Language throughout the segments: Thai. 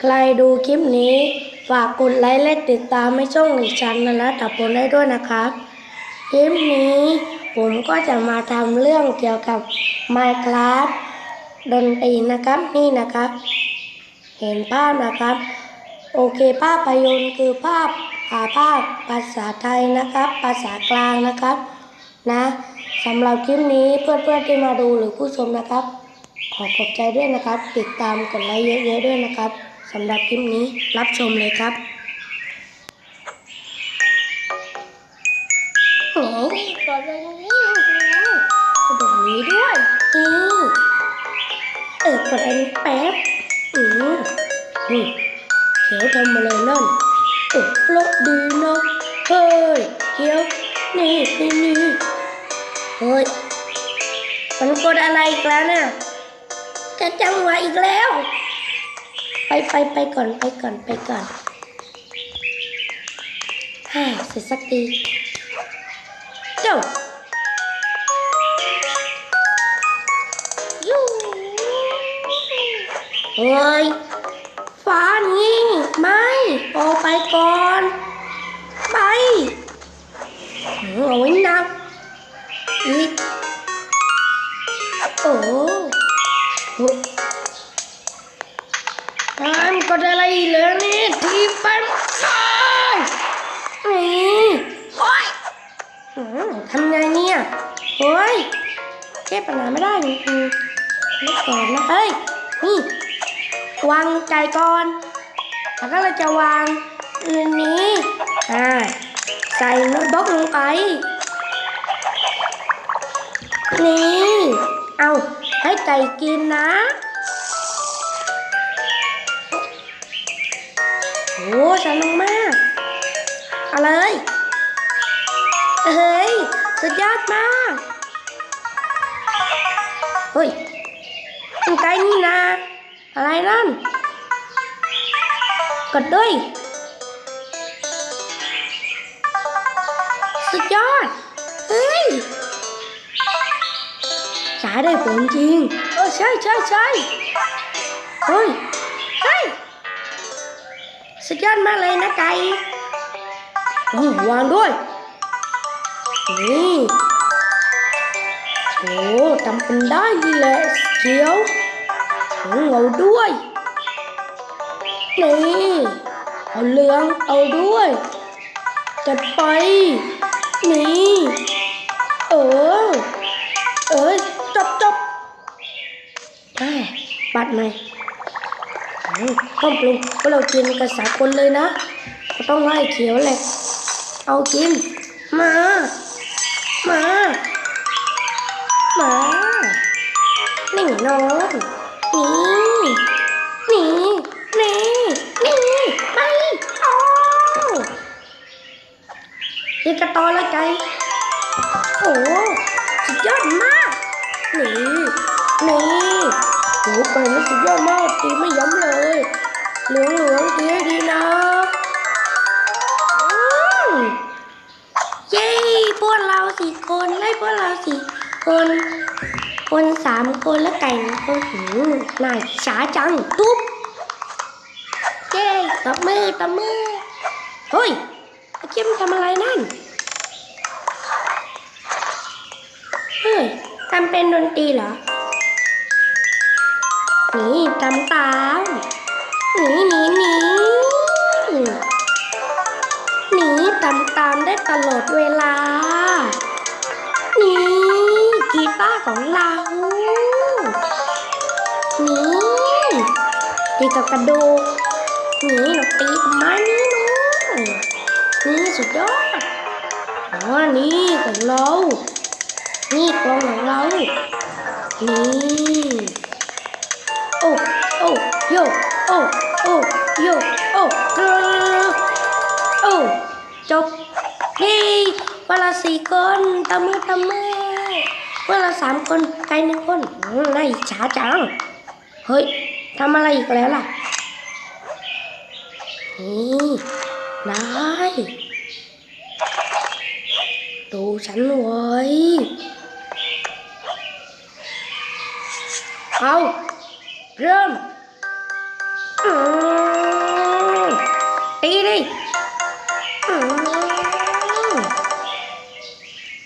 ใครดูคลิปนี้ ฝากกดไลค์และติดตามให้ช่องหลีชันนะนะตับผลได้ด้วยนะครับ คลิปนี้ผมก็จะมาทำเรื่องเกี่ยวกับ Minecraft ดนตรีนะครับนี่นะครับ เห็นภาพนะครับ โอเคภาพยนต์คือภาพอาภาพภาษาไทยนะครับ ภาษากลางนะครับ นะสำหรับคลิปนี้เพื่อนๆที่มาดูหรือผู้ชมนะครับ ขอขอบใจด้วยนะครับ ติดตามกดไลค์เยอะๆด้วยนะครับ สำหรับคลิปนี้รับชมเลยครับโอ้ยกดเลยนี่กดตรงนี้ด้วยนี่เออกดอันนี้แป๊บอืมนี่เขียวทำอะไรนั่นโอ้เพราะดีนะเฮ้ยเขียวนี่นี่นี่เฮ้ยมันกดอะไรอีกแล้วเนี่ยจะจังหวะอีกแล้ว ไปไปไปก่อนไปก่อนไปก่อนฮ่าเสร็จสักทีเจ้ายูเฮ้ยฟ้านี่ไม่ออไปก่อน ไปหือเอาไว้ ก็ได้อะไรอีกแล้วนี่ทีไปใช่นี่โอ้ยทำไงเนี่ยโอ้ยแก้ปัญหาไม่ได้จริงๆนี่ก่อนนะเอ้ยนี่วางใจก่อนแล้วก็เราจะวางอันนี้อ่าใส่โน้ตบล็อกลงไปนี่เอาให้ไก่กินนะ โอ้สนุกมากเอาเลยเฮ้ย สุดยอดมากเฮ้ยมันไกลนี่นะ อะไรนั่น กดด้วย สุดยอด เฮ้ยใช้ได้ผลจริง เออใช่ใช่ใช่เฮ้ย เฮ้ย สุดยอดมากเลยนะไก่อืมวางด้วย นี่โอ้ทำเป็นได้ดีแหละเขียวถึงเอาด้วย นี่เอาเหลืองเอาด้วยจัดไป นี่เออ เออจบจบแม่ปัดไหมอื มต้องปรุงก็เรากินกันสาคนเลยนะต้องให้เขียวแหละ เอากิน มา มา มาหนี่น้องนี่นี่นี่นี่ไปเอานี่กระตอละใจโอ้สุดยอดมากนี่นี่โอ้ไปนี่สุดยอดมากตีไม่ย้ำเลย เหลืองเหลืองตีให้ดีนะเย้พวกเราสี่คนไล่พวกเราสี่คน คนสามคนและไก่หนึ่งคนหืมนายช้าจังตุ๊บเย้ตบมือตบมือเฮ้ยไอ้เจ้มทำอะไรนั่นเฮ้ยทำเป็นดนตรีเหรอ นี่ตามตาม หนีหนีหนีหนีตามตามได้ตลอดเวลา นี่กีตาร์ของเรา นี่ตีกับกระดูกนี่เราตีไม้นี่เนาะนี่สุดยอดอ๋อนี่ของเรา นี่กลองของเรา นี่ โอ้ โอ้โย โอ้โอ้โยโอ้เออโอ้จบเย้เวลาสี่คนตามือตามือเวลาสามคนใครหนึ่งคนน่าอิจฉาจังเฮ้ยทำอะไรอีกแล้วล่ะนี่ได้ดูฉันไว้เอาเริ่ม ตีเลย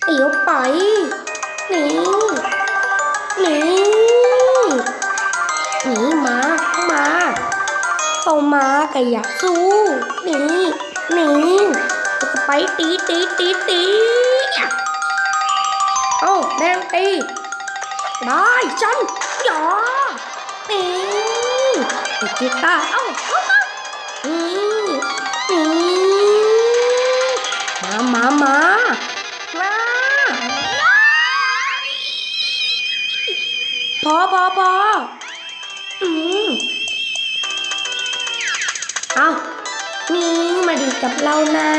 ตีออกไปหนีหนีหนีมามาเข้ามาก็อยากสู้หนีหนี่ไปตีตีตีตีเอ้แดงตีได้ฉันหยอาตี ไอ้กีตาร์เอ้าเอามานี่นี่มามามามาพอพอพออืมเอานี่มาดีกับเรานะ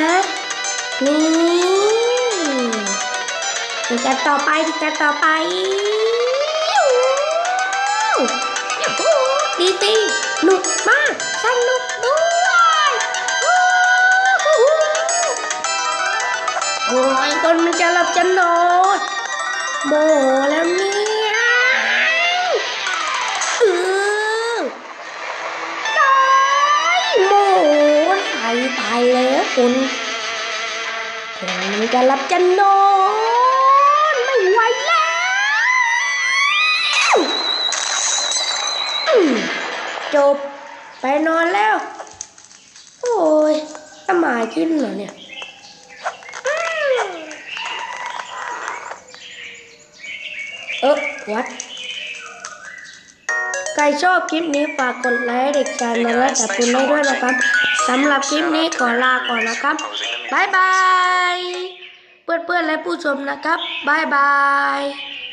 นี่ดีกันต่อไปดีกันต่อไปดีดี นุกมากสนุกด้วยโอ้ยคนมันจะหลับจะนอนโมโหแล้วเนี่ยเออตายโมโหตายตายแล้วคนคนมันจะหลับจะนอน จบ ไปนอนแล้ว โอ้ยจะมากินเหรอเนี่ยเออวัดใครชอบคลิปนี้ฝากกดไลค์เด็กชายนรัตน์แต่คุณได้ด้วยนะครับสำหรับคลิปนี้ขอลาก่อนนะครับบายบาย เพื่อนๆและผู้ชมนะครับบายบาย